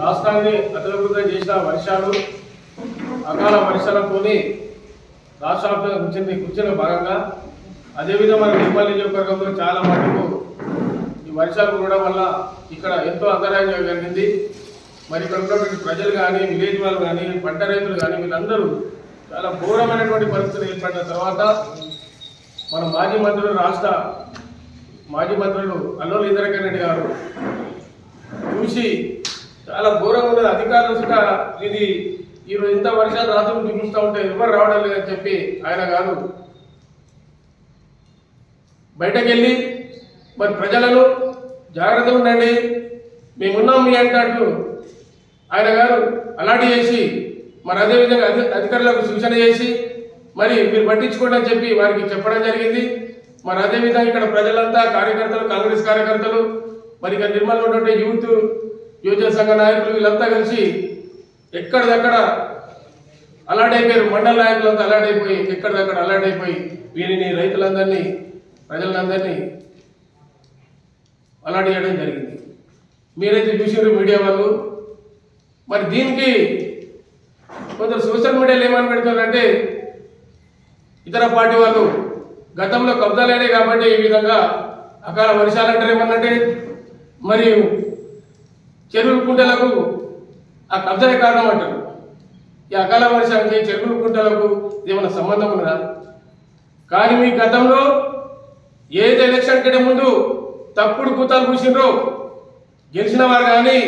రాష్ట్రాన్ని అతలకృతం చేసిన వర్షాలు అకాల వర్షాలతోని రాష్ట్రాలతో కూర్చుంది కూర్చున్న భాగంగా అదేవిధంగా మన నిర్మల్ నియోజకవర్గంలో చాలా మటుకు ఈ వర్షాలు కురవడం వల్ల ఇక్కడ ఎంతో అంతరాయం కలిగింది. మరి ఇక్కడ ఉన్నటువంటి ప్రజలు కానీ విలేజ్ వాళ్ళు కానీ పంట రైతులు కానీ వీళ్ళందరూ చాలా ఘోరమైనటువంటి పరిస్థితులు ఏర్పడిన తర్వాత మన మాజీ మంత్రులు రాష్ట్ర మాజీ మంత్రులు అల్లోలు ఇంద్రకరెడ్డి గారు చూసి చాలా ఘోరంగా ఉన్నది అధికారులు కూడా ఇది ఈరోజు ఇంత వర్షాలు రాత్రులు చూపిస్తూ ఉంటే ఎవరు రావడం లేదని చెప్పి ఆయన గారు బయటకు వెళ్ళి మరి ప్రజలను జాగ్రత్తగా ఉండండి. మేమున్నాం మీ అంటూ ఆయన గారు. అలాంటి చేసి మరి అదేవిధంగా అధి అధికారులకు సూచన చేసి మరి మీరు పట్టించుకోండి అని చెప్పి వారికి చెప్పడం జరిగింది. మరి అదేవిధంగా ఇక్కడ ప్రజలంతా కార్యకర్తలు కాంగ్రెస్ కార్యకర్తలు మరి ఇక్కడ నిర్మల్ ఉన్నటువంటి యూత్ యువజన సంఘ నాయకులు వీళ్ళంతా కలిసి ఎక్కడిదక్కడ అలాడైపోయారు అయిపోయారు మండల నాయకులంతా అలాంటి అయిపోయి ఎక్కడిదక్కడ అలాడైపోయి అయిపోయి వీరిని రైతులందరినీ ప్రజలందరినీ అలాంటి చేయడం జరిగింది. మీరైతే చూసారు మీడియా వాళ్ళు. మరి దీనికి కొందరు సోషల్ మీడియాలో ఏమని పెడుతున్నారంటే ఇతర పార్టీ వాళ్ళు గతంలో కబ్జాలేనే కాబట్టి ఈ విధంగా అకాల వర్షాలు అంటారు ఏమన్నంటే మరియు చెరువుల కుంటలకు ఆ కబ్జాలే కారణం అంటారు. ఈ అకాల వర్షానికి చెరువుల కుంటలకు ఏమైనా సంబంధం ఉన్నదా? కానీ మీ గతంలో ఏది ఎలక్షన్ కంటే ముందు తప్పుడు కూతాలు కూర్చుండ్రు గెలిచిన వారు కానీ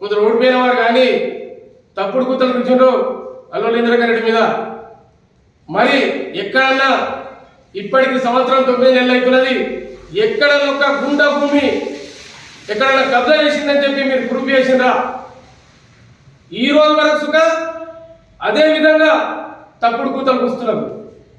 కొందరు ఓడిపోయిన వారు కానీ తప్పుడు కూతలు కూర్చుండ్రో అల్లు ఇంద్రకర్ రెడ్డి మీద. మరి ఎక్కడన్నా ఇప్పటికి సంవత్సరం తొమ్మిది నెలలు అవుతున్నది ఎక్కడ ఒక గుండా భూమి ఎక్కడైనా కబ్జా చేసిందని చెప్పి మీరు ప్రూఫ్ చేసిండ్రా? ఈ రోజు వరకు సుఖ అదే విధంగా తప్పుడు కూతలు కూస్తున్నాం